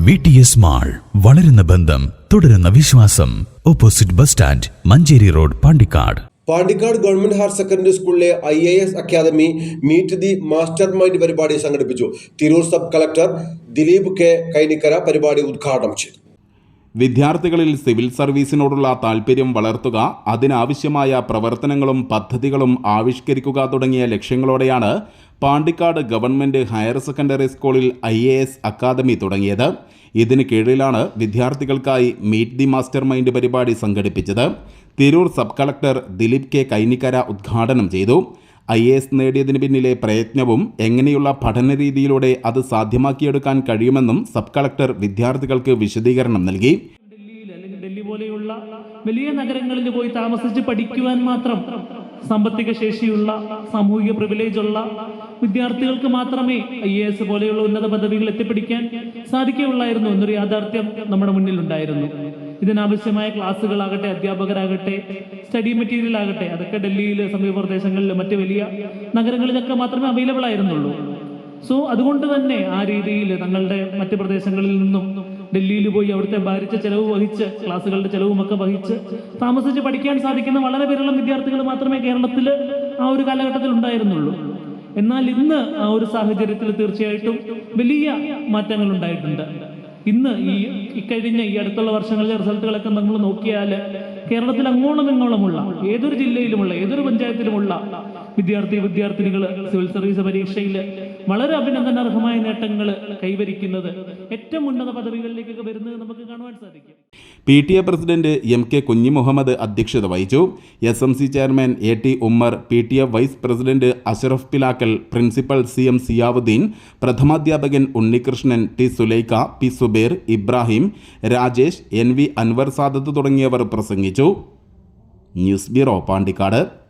V T S mall വളരുന്ന ബന്ധം തുടരുന്ന വിശ്വാസം. Opposite bus stand Manjeri road Pandikkad. Pandikkad government higher secondary സ്കൂളിലെ I A S academy meet the master mind പരിപാടി സംഘടിപ്പിച്ചു. Tirur sub collector Dileep K Kainikkara പരിപാടി ഉദ്ഘാടനം ചെയ്തു. വിദ്യാർത്ഥികളിൽ സിവിൽ സർവീസിനോടുള്ള താൽപ്പര്യം വളർത്തുക അതിനാവശ്യമായ പ്രവർത്തനങ്ങളും പദ്ധതികളും ആവിഷ്കരിക്കുക തുടങ്ങിയ ലക്ഷ്യങ്ങളോടെയാണ് പാണ്ടിക്കാട് ഗവൺമെന്റ് ഹയർ സെക്കൻഡറി സ്കൂളിൽ ഐ എ എസ് അക്കാദമി തുടങ്ങിയത്. ഇതിന് കീഴിലാണ് വിദ്യാർത്ഥികൾക്കായി മീറ്റ് ദി മാസ്റ്റർ മൈൻഡ് പരിപാടി സംഘടിപ്പിച്ചത്. Tirur sub collector Dileep K Kainikkara ഉദ്ഘാടനം ചെയ്തു. ഐ എ എസ് നേടിയതിന് പിന്നിലെ പ്രയത്നവും എങ്ങനെയുള്ള പഠന രീതിയിലൂടെ അത് സാധ്യമാക്കിയെടുക്കാൻ കഴിയുമെന്നും സബ് കളക്ടർ വിദ്യാർത്ഥികൾക്ക് വിശദീകരണം നൽകി. ഡൽഹിയിൽ ഡൽഹി പോലെയുള്ള വലിയ നഗരങ്ങളിൽ പോയി താമസിച്ച് പഠിക്കുവാൻ മാത്രം സാമ്പത്തിക ശേഷിയുള്ള സാമൂഹിക പ്രിവിലേജ് ഉള്ള വിദ്യാർത്ഥികൾക്ക് മാത്രമേ ഐ എ എസ് പോലെയുള്ള ഉന്നത പദവികൾ എത്തിപ്പിടിക്കാൻ സാധിക്കുകയുള്ളായിരുന്നു എന്നൊരു യാഥാർത്ഥ്യം നമ്മുടെ മുന്നിൽ ഉണ്ടായിരുന്നു ഇതിനാവശ്യമായ ക്ലാസ്സുകളാകട്ടെ അധ്യാപകരാകട്ടെ സ്റ്റഡി മെറ്റീരിയൽ ആകട്ടെ അതൊക്കെ ഡൽഹിയിൽ സമീപ പ്രദേശങ്ങളിൽ മറ്റ് വലിയ നഗരങ്ങളിലൊക്കെ മാത്രമേ അവൈലബിൾ ആയിരുന്നുള്ളൂ. സോ അതുകൊണ്ട് തന്നെ ആ രീതിയിൽ തങ്ങളുടെ മറ്റ് പ്രദേശങ്ങളിൽ നിന്നും ഡൽഹിയിൽ പോയി അവിടുത്തെ ഭാരിച്ച ചെലവ് വഹിച്ച് ക്ലാസ്സുകളുടെ ചെലവുമൊക്കെ വഹിച്ച് താമസിച്ച് പഠിക്കാൻ സാധിക്കുന്ന വളരെ വിരളം വിദ്യാർത്ഥികൾ മാത്രമേ കേരളത്തിൽ ആ ഒരു കാലഘട്ടത്തിൽ ഉണ്ടായിരുന്നുള്ളൂ. എന്നാൽ ഇന്ന് ആ ഒരു സാഹചര്യത്തിൽ തീർച്ചയായിട്ടും വലിയ മാറ്റങ്ങൾ ഉണ്ടായിട്ടുണ്ട്. ഇന്ന് ഈ ഇക്കഴിഞ്ഞ ഈ അടുത്തുള്ള വർഷങ്ങളിലെ റിസൾട്ടുകളൊക്കെ നമ്മൾ നോക്കിയാൽ കേരളത്തിൽ അങ്ങോളം ഇങ്ങോളമുള്ള ഏതൊരു ജില്ലയിലുമുള്ള ഏതൊരു പഞ്ചായത്തിലുമുള്ള വിദ്യാർത്ഥി വിദ്യാർത്ഥിനികൾ സിവിൽ സർവീസ് പരീക്ഷയിൽ വളരെ അഭിനന്ദനാർഹമായ നേട്ടങ്ങൾ കൈവരിക്കുന്നത് ഏറ്റവും ഉന്നത പദവികളിലേക്കൊക്കെ വരുന്നത് നമുക്ക് കാണുവാൻ സാധിക്കും. P T A president M K Kunhi Muhammad അധ്യക്ഷത വഹിച്ചു. S M C chairman A T Ummer P T A vice president Ashraf Pilakkal principal C M Ziyauddin പ്രഥമാധ്യാപകൻ Unnikrishnan T Sulaikha P Zubair Ibrahim Rajesh N V Anwar Sadath തുടങ്ങിയവർ പ്രസംഗിച്ചു. News bureau Pandikkad.